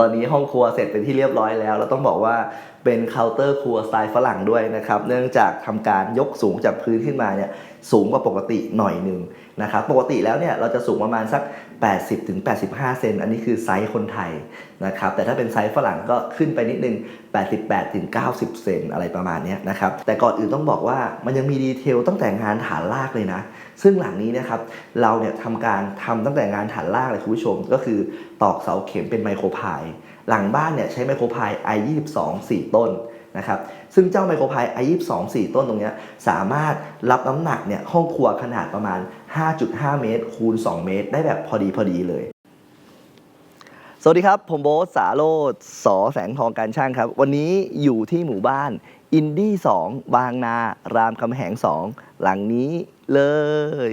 ตอนนี้ห้องครัวเสร็จเป็นที่เรียบร้อยแล้ว แล้วต้องบอกว่าเป็นเคาน์เตอร์ครัวสไตล์ฝรั่งด้วยนะครับ เนื่องจากทำการยกสูงจากพื้นขึ้นมาเนี่ยสูงกว่าปกติหน่อยหนึ่งนะครับ ปกติแล้วเนี่ยเราจะสูงประมาณสัก 80ถึง85 เซน อันนี้คือไซส์คนไทยนะครับ แต่ถ้าเป็นไซส์ฝรั่งก็ขึ้นไปนิดนึง 88ถึง90 เซนอะไรประมาณนี้นะครับ แต่ก่อนอื่นต้องบอกว่ามันยังมีดีเทลตั้งแต่งานฐานรากเลยนะ ซึ่งหลังนี้นะครับเราเนี่ยทำการทำตั้งแต่งานฐานรากเลยคุณผู้ชม ก็คือตอกเสาเข็มเป็นไมโครพาย หลังบ้านเนี่ยใช้ไมโครพาย i22 4 ต้นนะครับซึ่งเจ้าไมโครพาย i22 4 ต้นตรงเนี้ยสามารถรับน้ำหนักเนี่ยห้องครัวขนาดประมาณ 5.5 เมตร คูณ 2 เมตร ได้แบบพอดีพอดีเลยสวัสดีครับ ผมโบ๊ทสาโรดสอแสงทองการช่างครับ วันนี้อยู่ที่หมู่บ้าน อินดี้2บางนา รามคำแหง2หลังนี้เลย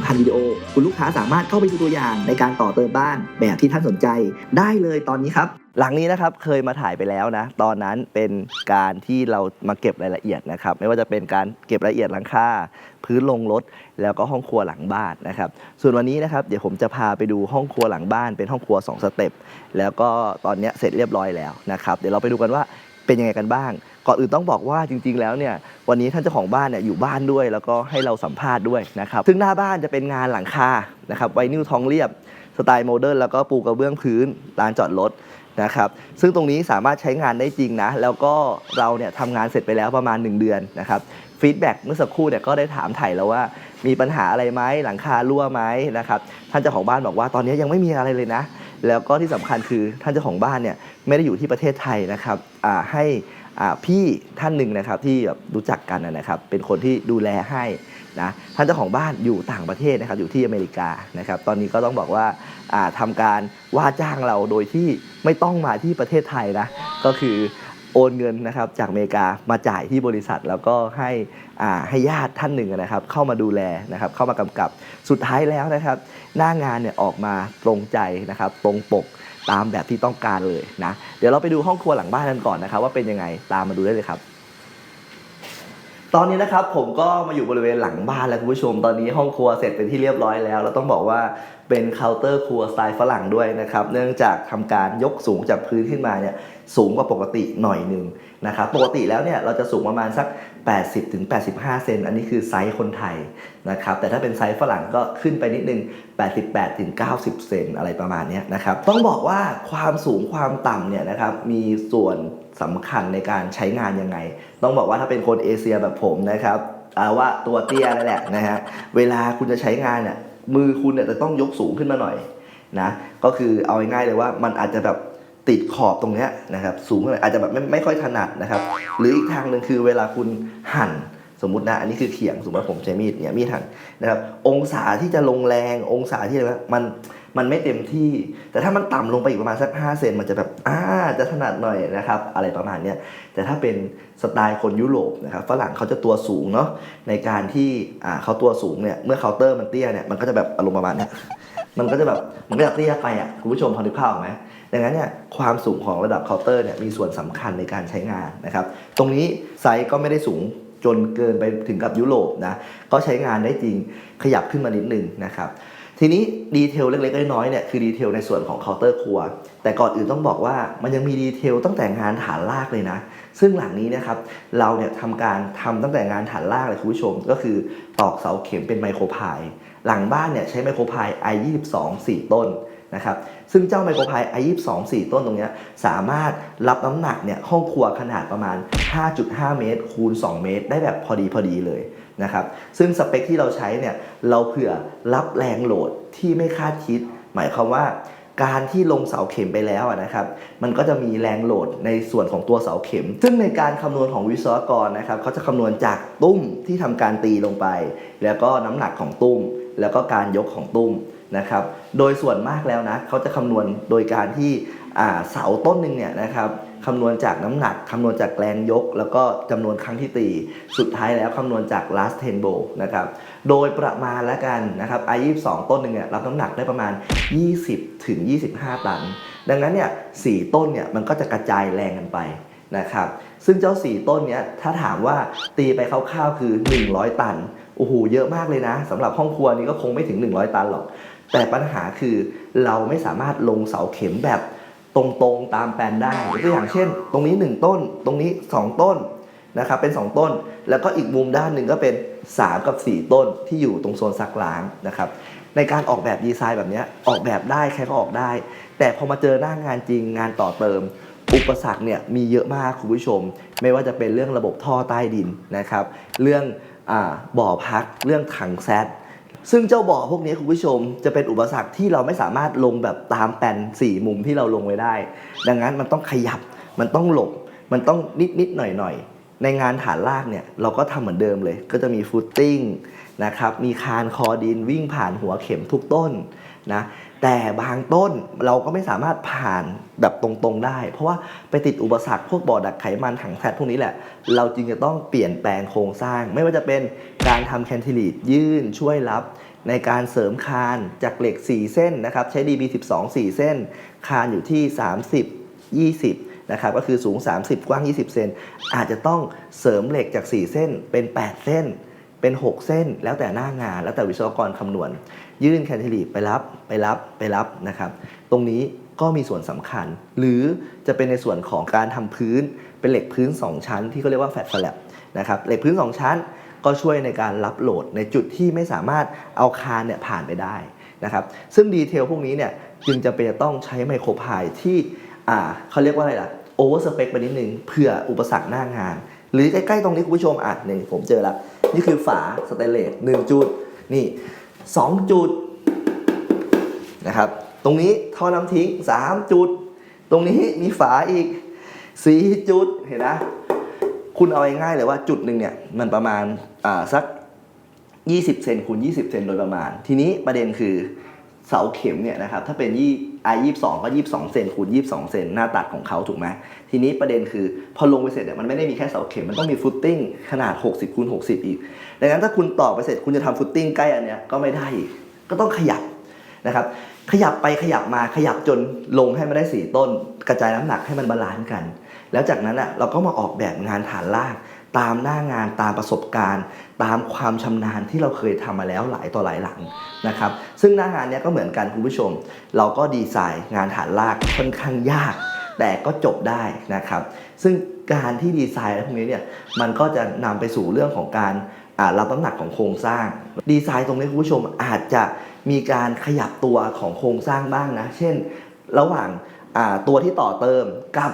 1,000วิดีโอ คุณลูกค้าสามารถเข้าไปดูตัวอย่างในการต่อเติมบ้านแบบที่ท่านสนใจได้เลยตอนนี้ครับ หลังนี้นะครับเคยมาถ่ายไปแล้วนะ ตอนนั้นเป็นการที่เรามาเก็บรายละเอียดนะครับ ไม่ว่าจะเป็นการเก็บรายละเอียดหลังคาพื้นลงรถแล้วก็ห้องครัวหลังบ้านนะครับ ส่วนวันนี้นะครับเดี๋ยวผมจะพาไปดูห้องครัวหลังบ้านเป็นห้องครัว 2 สเต็ปแล้วก็ตอนนี้เสร็จเรียบร้อยแล้วนะครับ เดี๋ยวเราไปดูกันว่าเป็นยังไงกันบ้างก่อนอื่นต้องบอกว่าจริง ๆ แล้วเนี่ยวันนี้ท่านเจ้าของบ้านเนี่ยอยู่บ้านด้วย แล้วก็ให้เราสัมภาษณ์ด้วยนะครับซึ่งหน้าบ้านจะเป็นงานหลังคานะครับไวนิลทองเรียบสไตล์โมเดิร์นแล้วก็ปูกระเบื้องพื้นลานจอดรถนะครับซึ่งตรงนี้สามารถใช้งานได้จริงนะ แล้วก็เราเนี่ยทำงานเสร็จไปแล้วประมาณ 1 เดือนนะครับฟีดแบ็กเมื่อสักครู่เนี่ยก็ได้ถามไถ่แล้วว่ามีปัญหาอะไรไหมหลังคารั่วไหมนะครับท่านเจ้าของบ้านบอกว่าตอนนี้ยังไม่มีอะไรเลยนะ แล้วก็ที่สำคัญคือท่านเจ้าของบ้านเนี่ยไม่ได้อยู่ที่ประเทศไทยนะครับอ่าให้อ่า พี่ท่านหนึ่งนะครับที่แบบรู้จักกันนะครับ เป็นคนที่ดูแลให้นะท่านเจ้าของบ้านอยู่ต่างประเทศนะครับอยู่ที่อเมริกานะครับ ตอนนี้ก็ต้องบอกว่าอ่าทำการว่าจ้างเราโดยที่ไม่ต้องมาที่ประเทศไทยนะก็คือโอนเงินนะครับจากอเมริกามาจ่ายที่บริษัท แล้วก็ให้ให้ญาติท่านหนึ่งนะครับ เข้ามาดูแลนะครับ เข้ามากำกับสุดท้ายแล้วนะครับ หน้างานเนี่ยออกมาตรงใจนะครับ ตรงปก ตามแบบที่ต้องการเลยนะ เดี๋ยวเราไปดูห้องครัวหลังบ้านกันก่อนนะครับ ว่าเป็นยังไงตามมาดูได้เลยครับตอนนี้นะครับผมก็มาอยู่บริเวณหลังบ้านแล้วคุณผู้ชมตอนนี้ห้องครัวเสร็จเป็นที่เรียบร้อยแล้ว แล้วต้องบอกว่าเป็นเคาน์เตอร์ครัวสไตล์ฝรั่งด้วยนะครับ เนื่องจากทำการยกสูงจากพื้นขึ้นมาเนี่ยสูงกว่าปกติหน่อยหนึ่งนะครับปกติแล้วเนี่ยเราจะสูงประมาณสัก 80ถึง85 เซน อันนี้คือไซส์คนไทยนะครับ แต่ถ้าเป็นไซส์ฝรั่งก็ขึ้นไปนิดนึง 88ถึง90 เซนอะไรประมาณนี้นะครับ ต้องบอกว่าความสูงความต่ำเนี่ยนะครับมีส่วนสำคัญในการใช้งานยังไง ต้องบอกว่าถ้าเป็นคนเอเชียแบบผมนะครับว่าตัวเตี้ยนั่นแหละนะฮะ เวลาคุณจะใช้งานเนี่ยมือคุณเนี่ยจะต้องยกสูงขึ้นมาหน่อยนะ ก็คือเอาง่ายๆเลยว่ามันอาจจะแบบ ติดขอบตรงนี้นะครับสูงขึ้นอาจจะแบบไม่ไม่ค่อยถนัดนะครับ หรืออีกทางหนึ่งคือเวลาคุณหั่นสมมตินะอันนี้คือเขียงสมมติว่าผมใช้มีดเนี่ยมีดหั่นนะครับองศาที่จะลงแรงองศาที่อะไรนะมันมันไม่เต็มที่ แต่ถ้ามันต่ำลงไปอีกประมาณสัก5เซนมันจะแบบอ่าจะถนัดหน่อยนะครับอะไรประมาณเนี้ยแต่ถ้าเป็นสไตล์คนยุโรปนะครับฝรั่งเขาจะตัวสูงเนาะในการที่อ่าเขาตัวสูงเนี่ยเมื่อเคาน์เตอร์มันเตี้ยเนี่ยมันก็จะแบบอารมณ์ประมาณเนี้ยมันก็จะแบบมันก็จะเตี้ยไปอะคุณผู้ชมพอนึกภาพออกไหม ดังนั้นเนี่ยความสูงของระดับเคาน์เตอร์เนี่ยมีส่วนสำคัญในการใช้งานนะครับ ตรงนี้ไซส์ก็ไม่ได้สูงจนเกินไปถึงกับยุโรปนะ ก็ใช้งานได้จริงขยับขึ้นมานิดนึงนะครับ ทีนี้ดีเทลเล็กๆน้อยๆเนี่ยคือดีเทลในส่วนของเคาน์เตอร์ครัว แต่ก่อนอื่นต้องบอกว่ามันยังมีดีเทลตั้งแต่งานฐานรากเลยนะ ซึ่งหลังนี้นะครับเราเนี่ยทำการทำตั้งแต่งานฐานรากเลยคุณผู้ชม ก็คือตอกเสาเข็มเป็นไมโครพาย หลังบ้านเนี่ยใช้ไมโครพาย i22 4 ต้น นะครับซึ่งเจ้าไมโครพาย i22 4 ต้นตรงนี้สามารถรับน้ำหนักเนี่ยห้องครัวขนาดประมาณ 5.5 เมตร คูณ 2 เมตร ได้แบบพอดีพอดีเลยนะครับซึ่งสเปคที่เราใช้เนี่ยเราเผื่อรับแรงโหลดที่ไม่คาดคิด หมายความว่าการที่ลงเสาเข็มไปแล้วนะครับ มันก็จะมีแรงโหลดในส่วนของตัวเสาเข็ม ซึ่งในการคำนวณของวิศวกรนะครับเขาจะคำนวณจากตุ้มที่ทำการตีลงไป แล้วก็น้ำหนักของตุ้ม แล้วก็การยกของตุ้ม นะครับ โดยส่วนมากแล้วนะเขาจะคำนวณโดยการที่เสาต้นหนึ่งเนี่ยนะครับคำนวณจากน้ำหนักคำนวณจากแรงยก แล้วก็จำนวนครั้งที่ตี สุดท้ายแล้วคำนวณจาก last ten bow นะครับ โดยประมาณแล้วกันนะครับ i22 ต้นหนึ่งเนี่ยรับน้ำหนักได้ประมาณ 20ถึง25 ตัน ดังนั้นเนี่ยสี่ต้นเนี่ยมันก็จะกระจายแรงกันไปนะครับ ซึ่งเจ้าสีต้นเนี้ยถ้าถามว่าตีไปคร่าวๆคือ 100 ตัน โอ้โห เยอะมากเลยนะสำหรับห้องครัวนี้ก็คงไม่ถึง 100 ตันหรอก แต่ปัญหาคือเราไม่สามารถลงเสาเข็มแบบตรงๆตามแปลนได้ยกตัวอย่างเช่น ตรงนี้ 1 ต้น ตรงนี้ 2 ต้นนะครับเป็น 2 ต้น แล้วก็อีกมุมด้านหนึ่งก็เป็น 3 กับ 4 ต้นที่อยู่ตรงโซนซักล้างนะครับในการออกแบบดีไซน์แบบเนี้ยออกแบบได้ใครก็ออกได้ แต่พอมาเจอหน้างานจริงงานต่อเติม อุปสรรคเนี่ยมีเยอะมากคุณผู้ชม ไม่ว่าจะเป็นเรื่องระบบท่อใต้ดินนะครับ เรื่องอาบ่อพัก เรื่องถังแซด ซึ่งเจ้าบ่อพวกนี้คุณผู้ชมจะเป็นอุปสรรคที่เราไม่สามารถลงแบบตามแปนสี่มุมที่เราลงไว้ได้ ดังนั้นมันต้องขยับ มันต้องหลบ มันต้องนิดนิดๆหน่อยหน่อยๆในงานฐานลากเนี่ยเราก็ทำเหมือนเดิมเลย ก็จะมีฟุตติ้งนะครับ มีคานคอดินวิ่งผ่านหัวเข็มทุกต้นนะ แต่บางต้นเราก็ไม่สามารถผ่านแบบตรงๆได้ เพราะว่าไปติดอุปสรรคพวกบ่อดักไขมันถังแฟตพวกนี้แหละ เราจึงจะต้องเปลี่ยนแปลงโครงสร้าง ไม่ว่าจะเป็นการทำแคนติลีดยื่นช่วยรับในการเสริมคานจากเหล็ก 4 เส้นนะครับ ใช้ DB12 4 เส้น คานอยู่ที่ 30 20 นะครับ ก็คือสูง 30 กว้าง 20 เซนอาจจะต้องเสริมเหล็กจาก 4 เส้นเป็น 8 เส้น เป็น 6 เส้น แล้วแต่หน้างาน แล้วแต่วิศวกรคำนวณ ยื่นแคนติลีไปรับไปรับไปรับนะครับ ตรงนี้ก็มีส่วนสำคัญ หรือจะเป็นในส่วนของการทำพื้นเป็นเหล็กพื้น 2 ชั้น ที่เขาเรียกว่าแฟลตสแลบนะครับเหล็กพื้น 2 ชั้น ก็ช่วยในการรับโหลดในจุดที่ไม่สามารถเอาคานเนี่ยผ่านไปได้นะครับซึ่งดีเทลพวกนี้เนี่ยจึงจะเป็นต้องใช้ไมโครพายที่อ่าเขาเรียกว่าอะไรล่ะโอเวอร์สเปคไปนิดนึงเผื่ออุปสรรคหน้างาน หรือใกล้ๆตรงนี้คุณผู้ชมอะนี่ผมเจอแล้ว นี่คือฝาสเตนเลสหนึ่งจุดนี่สองจุดนะครับ ตรงนี้ท่อน้ำทิ้งสามจุด ตรงนี้มีฝาอีกสี่จุดเห็นนะ คุณเอาง่ายๆเลยว่าจุดหนึ่งเนี่ยมันประมาณอ่าสัก 20 เซนคูณ20 เซนโดยประมาณ ทีนี้ประเด็นคือเสาเข็มเนี่ยนะครับถ้าเป็นยี่ ไอยี่สองก็ยี่สองเซนคูณยี่สองเซนหน้าตัดของเขาถูกไหมทีนี้ประเด็นคือพอลงไปเสร็จเนี่ยมันไม่ได้มีแค่เสาเข็ม มันต้องมีฟุตติ้งขนาด 60คูณ60 อีก ดังนั้นถ้าคุณต่อไปเสร็จคุณจะทำฟุตติ้งใกล้อันเนี้ยก็ไม่ได้อีกก็ต้องขยับนะครับขยับไปขยับมาขยับจนลงให้มันได้สี่ต้น กระจายน้ำหนักให้มันบาลานซ์กัน แล้วจากนั้นอะเราก็มาออกแบบงานฐานลาก ตามหน้างานตามประสบการณ์ ตามความชำนาญที่เราเคยทำมาแล้วหลายต่อหลายหลังนะครับซึ่งหน้างานเนี้ยก็เหมือนกันคุณผู้ชม เราก็ดีไซน์งานฐานลากค่อนข้างยาก แต่ก็จบได้นะครับซึ่งการที่ดีไซน์อะไรพวกนี้เนี่ยมันก็จะนำไปสู่เรื่องของการรับน้ำหนักของโครงสร้าง ดีไซน์ตรงนี้คุณผู้ชมอาจจะมีการขยับตัวของโครงสร้างบ้างนะ เช่น ระหว่างตัวที่ต่อเติมกับ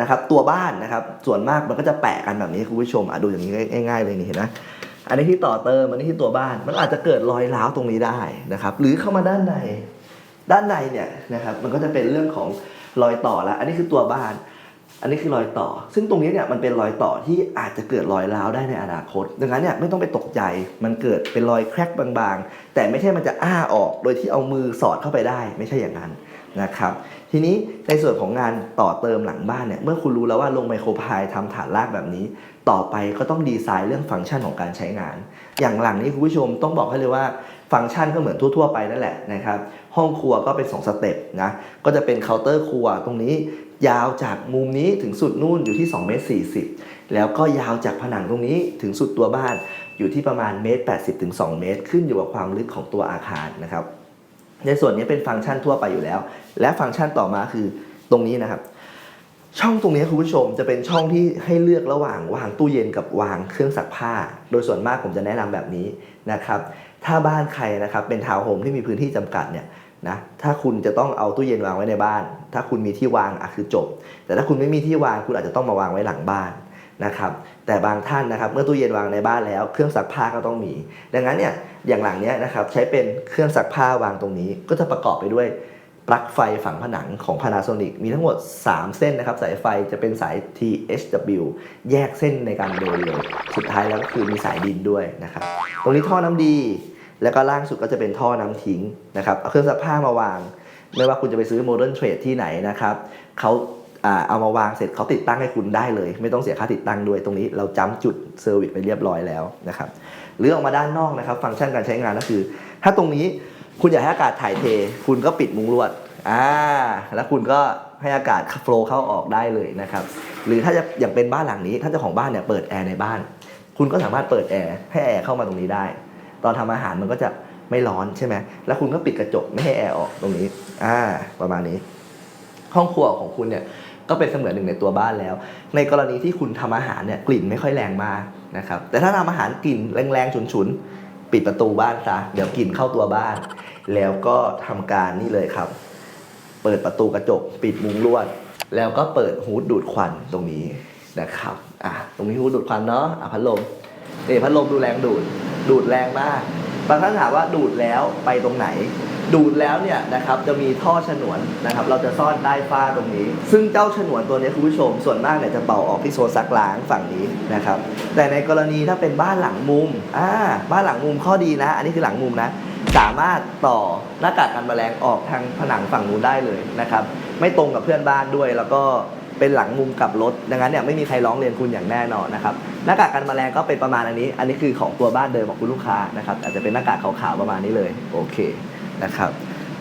นะครับตัวบ้านนะครับส่วนมากมันก็จะแปะกันแบบนี้คุณผู้ชมอะดูอย่างนี้ง่ายๆเลยนี่เห็นไหมอันนี้ที่ต่อเติมอันนี้ที่ตัวบ้านมันอาจจะเกิดรอยร้าวตรงนี้ได้นะครับ หรือเข้ามาด้านในด้านในเนี่ยนะครับมันก็จะเป็นเรื่องของรอยต่อละอันนี้คือตัวบ้าน อันนี้คือรอยต่อ ซึ่งตรงนี้เนี่ยมันเป็นรอยต่อที่อาจจะเกิดรอยร้าวได้ในอนาคต ดังนั้นเนี่ยไม่ต้องไปตกใจมันเกิดเป็นรอยแครกบางๆ แต่ไม่ใช่มันจะอ้าออกโดยที่เอามือสอดเข้าไปได้ ไม่ใช่อย่างนั้นนะครับ ทีนี้ในส่วนของงานต่อเติมหลังบ้านเนี่ยเมื่อคุณรู้แล้วว่าลงไมโครพายทำฐานรากแบบนี้ ต่อไปก็ต้องดีไซน์เรื่องฟังก์ชันของการใช้งาน อย่างหลังนี้คุณผู้ชมต้องบอกให้เลยว่าฟังก์ชันก็เหมือนทั่ว ๆ ไปนั่นแหละนะครับห้องครัวก็เป็น 2 สเต็ปนะก็จะเป็นเคาน์เตอร์ครัวตรงนี้ยาวจากมุมนี้ถึงสุดนู่นอยู่ที่2เมตร40 แล้วก็ยาวจากผนังตรงนี้ถึงสุดตัวบ้านอยู่ที่ประมาณเมตร80ถึง2เมตร ขึ้นอยู่กับความลึกของตัวอาคารนะครับ ในส่วนนี้เป็นฟังก์ชันทั่วไปอยู่แล้ว และฟังก์ชันต่อมาคือตรงนี้นะครับ ช่องตรงนี้คุณผู้ชมจะเป็นช่องที่ให้เลือกระหว่างวางตู้เย็นกับวางเครื่องซักผ้า โดยส่วนมากผมจะแนะนำแบบนี้นะครับ ถ้าบ้านใครนะครับเป็นทาวน์โฮมที่มีพื้นที่จำกัดเนี่ยนะถ้าคุณจะต้องเอาตู้เย็นวางไว้ในบ้าน ถ้าคุณมีที่วางอะคือจบ แต่ถ้าคุณไม่มีที่วางคุณอาจจะต้องมาวางไว้หลังบ้านนะครับ แต่บางท่านนะครับเมื่อตู้เย็นวางในบ้านแล้ว เครื่องซักผ้าก็ต้องมี ดังนั้นเนี่ย อย่างหลังเนี้ยนะครับใช้เป็นเครื่องซักผ้าวางตรงนี้ ก็จะประกอบไปด้วยปลั๊กไฟฝังผนังของ Panasonic มีทั้งหมด 3 เส้นนะครับ สายไฟจะเป็นสาย THW แยกเส้นในการเดินเลย สุดท้ายแล้วก็คือมีสายดินด้วยนะครับ ตรงนี้ท่อน้ำดี แล้วก็ล่างสุดก็จะเป็นท่อน้ำทิ้งนะครับ เอาเครื่องซักผ้ามาวาง ไม่ว่าคุณจะไปซื้อโมเดิร์นเทรดที่ไหนนะครับเขาเอามาวางเสร็จเขาติดตั้งให้คุณได้เลย ไม่ต้องเสียค่าติดตั้งด้วย ตรงนี้เราจำจุดเซอร์วิสไปเรียบร้อยแล้วนะครับ หรือออกมาด้านนอกนะครับ ฟังก์ชันการใช้งานก็คือ ถ้าตรงนี้คุณอยากให้อากาศถ่ายเท คุณก็ปิดมุ้งลวดอ่าแล้วคุณก็ให้อากาศโฟล์เข้าออกได้เลยนะครับ หรือถ้าจะอย่างเป็นบ้านหลังนี้ ถ้าเจ้าของบ้านเนี่ยเปิดแอร์ในบ้าน คุณก็สามารถเปิดแอร์ให้แอร์เข้ามาตรงนี้ได้ ตอนทำอาหารมันก็จะไม่ร้อนใช่ไหมแล้วคุณก็ปิดกระจกไม่ให้แอร์ออกตรงนี้อ่าประมาณนี้ ห้องครัวของคุณเนี่ยก็เป็นเสมือนหนึ่งในตัวบ้านแล้ว ในกรณีที่คุณทำอาหารเนี่ยกลิ่นไม่ค่อยแรงมาก นะครับแต่ถ้าทำอาหารกลิ่นแรงๆฉุนๆ ปิดประตูบ้านซะเดี๋ยวกลิ่นเข้าตัวบ้าน แล้วก็ทำการนี่เลยครับ เปิดประตูกระจก ปิดมุ้งลวด แล้วก็เปิดฮูดดูดควันตรงนี้นะครับอะตรงนี้ฮูดดูดควันเนาะอะพัดลมนี่พัดลมดูแรงดูดดูดแรงมากบางท่านถามว่าดูดแล้วไปตรงไหน ดูดแล้วเนี่ยนะครับจะมีท่อฉนวนนะครับเราจะซ่อนใต้ฝ้าตรงนี้ ซึ่งเจ้าฉนวนตัวนี้คุณผู้ชม ส่วนมากเนี่ยจะเป่าออกที่โซนซักล้างฝั่งนี้นะครับแต่ในกรณีถ้าเป็นบ้านหลังมุมอ่าบ้านหลังมุมข้อดีนะ อันนี้คือหลังมุมนะสามารถต่อหน้ากากกันแมลงออกทางผนังฝั่งนู้นได้เลยนะครับไม่ตรงกับเพื่อนบ้านด้วยแล้วก็เป็นหลังมุมกับรถ ดังนั้นเนี่ยไม่มีใครร้องเรียนคุณอย่างแน่นอนนะครับหน้ากากกันแมลงก็เป็นประมาณอันนี้ อันนี้คือของตัวบ้านเดิมของคุณลูกค้านะครับอาจจะเป็นหน้ากากขาวๆประมาณนี้เลยโอเค นะครับ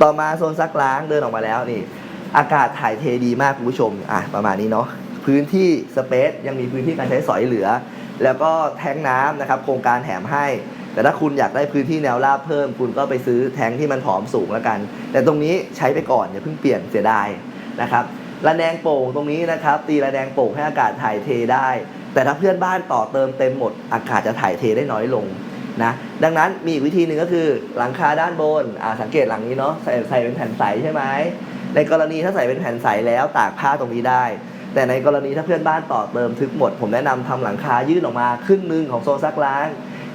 ต่อมาโซนซักล้างเดินออกมาแล้วนี่ อากาศถ่ายเทดีมากคุณผู้ชมอะประมาณนี้เนาะพื้นที่สเปซยังมีพื้นที่การใช้สอยเหลือ แล้วก็แทงน้ำนะครับ โครงการแถมให้ แต่ถ้าคุณอยากได้พื้นที่แนวราบเพิ่ม คุณก็ไปซื้อแทงที่มันผอมสูงแล้วกัน แต่ตรงนี้ใช้ไปก่อนอย่าเพิ่งเปลี่ยนเสียดายนะครับระแนงโป่งตรงนี้นะครับ ตีระแนงโป่งให้อากาศถ่ายเทได้ แต่ถ้าเพื่อนบ้านต่อเติมเต็มหมด อากาศจะถ่ายเทได้น้อยลง นะดังนั้นมีอีกวิธีหนึ่งก็คือหลังคาด้านบนอ่าสังเกตหลังนี้เนาะใส่ใส่เป็นแผ่นใสใช่ไหมในกรณีถ้าใส่เป็นแผ่นใสแล้วตากผ้าตรงนี้ได้ แต่ในกรณีถ้าเพื่อนบ้านต่อเติมทึบหมด ผมแนะนำทำหลังคายื่นออกมาครึ่งหนึ่งของโซนซักล้าง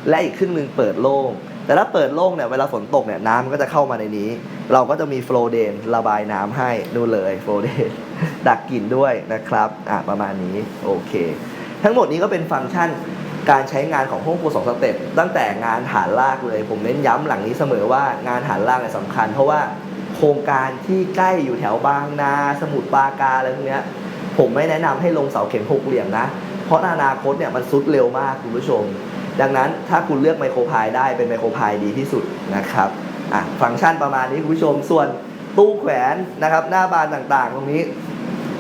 และอีกครึ่งหนึ่งเปิดโล่งแต่ถ้าเปิดโล่งเนี่ยเวลาฝนตกเนี่ยน้ำมันก็จะเข้ามาในนี้ เราก็จะมีโฟลเดนระบายน้ำให้นู่นเลยโฟลเดนดักกลิ่นด้วยนะครับอะประมาณนี้โอเค ทั้งหมดนี้ก็เป็นฟังก์ชัน การใช้งานของห้องครัวสองสเต็ปตั้งแต่งานฐานรากเลย ผมเน้นย้ำหลังนี้เสมอว่างานฐานรากเนี่ยสำคัญ เพราะว่าโครงการที่ใกล้อยู่แถวบางนา สมุทรปราการอะไรพวกเนี้ยผมไม่แนะนำให้ลงเสาเข็มหกเหลี่ยมนะ เพราะอนาคตเนี่ยมันซุดเร็วมากคุณผู้ชม ดังนั้นถ้าคุณเลือกไมโครพายได้เป็นไมโครพายดีที่สุดนะครับอะฟังก์ชันประมาณนี้คุณผู้ชมส่วนตู้แขวนนะครับหน้าบานต่างๆ ตรงนี้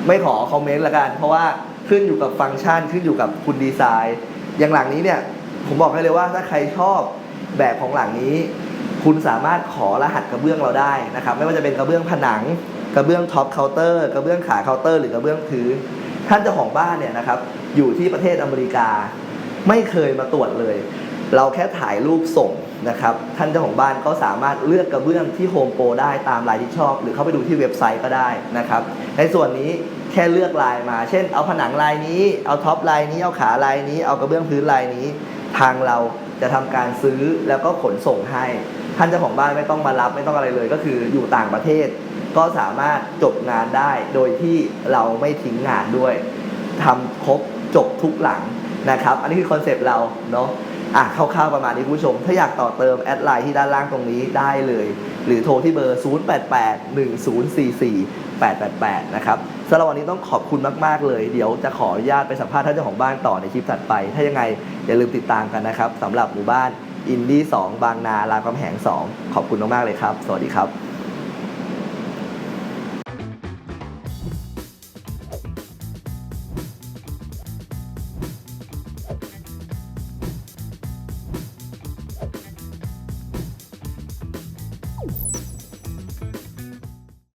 ไม่ขอคอมเมนต์ละกัน เพราะว่าขึ้นอยู่กับฟังก์ชันขึ้นอยู่กับคุณดีไซน์ อย่างหลังนี้เนี่ยผมบอกให้เลยว่าถ้าใครชอบแบบของหลังนี้ คุณสามารถขอรหัสกระเบื้องเราได้นะครับ ไม่ว่าจะเป็นกระเบื้องผนัง กระเบื้องท็อปเคาน์เตอร์กระเบื้องขาเคาน์เตอร์หรือกระเบื้องพื้นท่านเจ้าของบ้านเนี่ยนะครับ อยู่ที่ประเทศอเมริกา ไม่เคยมาตรวจเลย เราแค่ถ่ายรูปส่ง นะครับท่านเจ้าของบ้านก็สามารถเลือกกระเบื้องที่โฮมโปรได้ตามลายที่ชอบ หรือเข้าไปดูที่เว็บไซต์ก็ได้นะครับ ในส่วนนี้แค่เลือกลายมา เช่น เอาผนังลายนี้ เอาท็อปลายนี้ เอาขาลายนี้ เอากระเบื้องพื้นลายนี้ ทางเราจะทำการซื้อแล้วก็ขนส่งให้ ท่านเจ้าของบ้านไม่ต้องมารับไม่ต้องอะไรเลย ก็คืออยู่ต่างประเทศ ก็สามารถจบงานได้ โดยที่เราไม่ทิ้งงานด้วยทำครบจบทุกหลังนะครับ อันนี้คือคอนเซปต์เราเนาะ อะคร่าวๆประมาณนี้คุณผู้ชม ถ้าอยากต่อเติมแอดไลน์ที่ด้านล่างตรงนี้ได้เลย หรือโทรที่เบอร์ 0881044888นะครับสำหรับวันนี้ต้องขอบคุณมาก ๆ เลย เดี๋ยวจะขออนุญาตไปสัมภาษณ์ท่านเจ้าของบ้านต่อในคลิปถัดไป ถ้ายังไงอย่าลืมติดตามกันนะครับสำหรับหมู่บ้านอินดี้2บางนารามคำแหง 2 ขอบคุณมากๆเลยครับ สวัสดีครับ